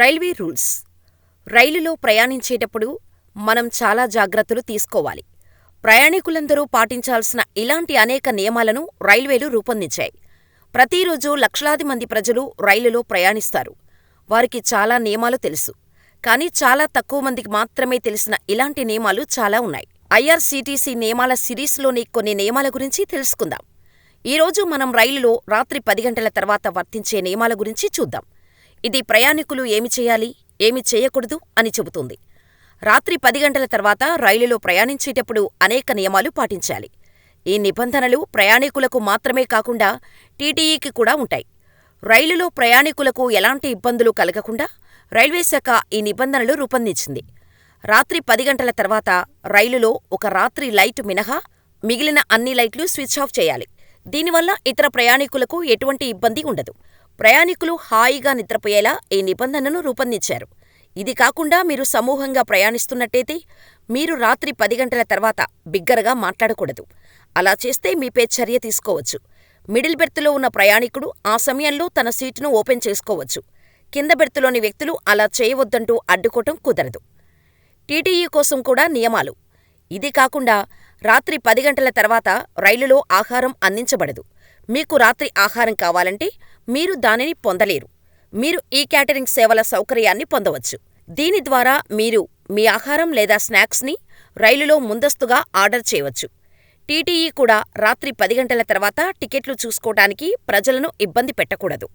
Railway rules రైలులో ప్రయాణించేటప్పుడు మనం చాలా జాగ్రత్తలు తీసుకోవాలి. ప్రయాణికులందరూ పాటించాల్సిన ఇలాంటి అనేక నియమాలను రైల్వేలు రూపొందించాయి. ప్రతిరోజూ లక్షలాది మంది ప్రజలు రైలులో ప్రయాణిస్తారు. వారికి చాలా నియమాలు తెలుసు. కానీ చాలా తక్కువ మందికి మాత్రమే తెలిసిన ఇలాంటి నియమాలు చాలా ఉన్నాయి. ఐఆర్సీటీసీ నియమాల సిరీస్లోని కొన్ని నియమాల గురించి తెలుసుకుందాం. ఈరోజు మనం రైలులో రాత్రి పది గంటల తర్వాత వర్తించే నియమాల గురించి చూద్దాం. ఇది ప్రయాణికులు ఏమి చేయాలి, ఏమి చేయకూడదు అని చెబుతుంది. రాత్రి పది గంటల తర్వాత రైలులో ప్రయాణించేటప్పుడు అనేక నియమాలు పాటించాలి. ఈ నిబంధనలు ప్రయాణికులకు మాత్రమే కాకుండా టీటీఈకి కూడా ఉంటాయి. రైలులో ప్రయాణికులకు ఎలాంటి ఇబ్బందులు కలగకుండా రైల్వేశాఖ ఈ నిబంధనలు రూపొందించింది. రాత్రి పది గంటల తర్వాత రైలులో ఒక రాత్రి లైటు మినహా మిగిలిన అన్ని లైట్లు స్విచ్ఆఫ్ చేయాలి. దీనివల్ల ఇతర ప్రయాణికులకు ఎటువంటి ఇబ్బంది ఉండదు. ప్రయాణికులు హాయిగా నిద్రపోయేలా ఈ నిబంధనను రూపొందించారు. ఇది కాకుండా మీరు సమూహంగా ప్రయాణిస్తున్నట్టయితే మీరు రాత్రి పది గంటల తర్వాత బిగ్గరగా మాట్లాడకూడదు. అలా చేస్తే మీపై చర్య తీసుకోవచ్చు. మిడిల్ బెర్తులో ఉన్న ప్రయాణికుడు ఆ సమయంలో తన సీటును ఓపెన్ చేసుకోవచ్చు. కింద బెర్తులోని వ్యక్తులు అలా చేయవద్దంటూ అడ్డుకోవటం కుదరదు. టీటీఈ కోసం కూడా నియమాలు. ఇది కాకుండా రాత్రి పది గంటల తర్వాత రైలులో ఆహారం అందించబడదు. మీకు రాత్రి ఆహారం కావాలంటే మీరు దానిని పొందలేరు. మీరు ఈ క్యాటరింగ్ సేవల సౌకర్యాన్ని పొందవచ్చు. దీని ద్వారా మీరు మీ ఆహారం లేదా స్నాక్స్ని రైలులో ముందస్తుగా ఆర్డర్ చేయవచ్చు. టీటీఈ కూడా రాత్రి పది గంటల తర్వాత టికెట్లు చూసుకోటానికి ప్రజలను ఇబ్బంది పెట్టకూడదు.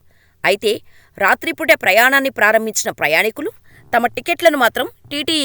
అయితే రాత్రిపూట ప్రయాణాన్ని ప్రారంభించిన ప్రయాణికులు తమ టికెట్లను మాత్రం టీటీఈ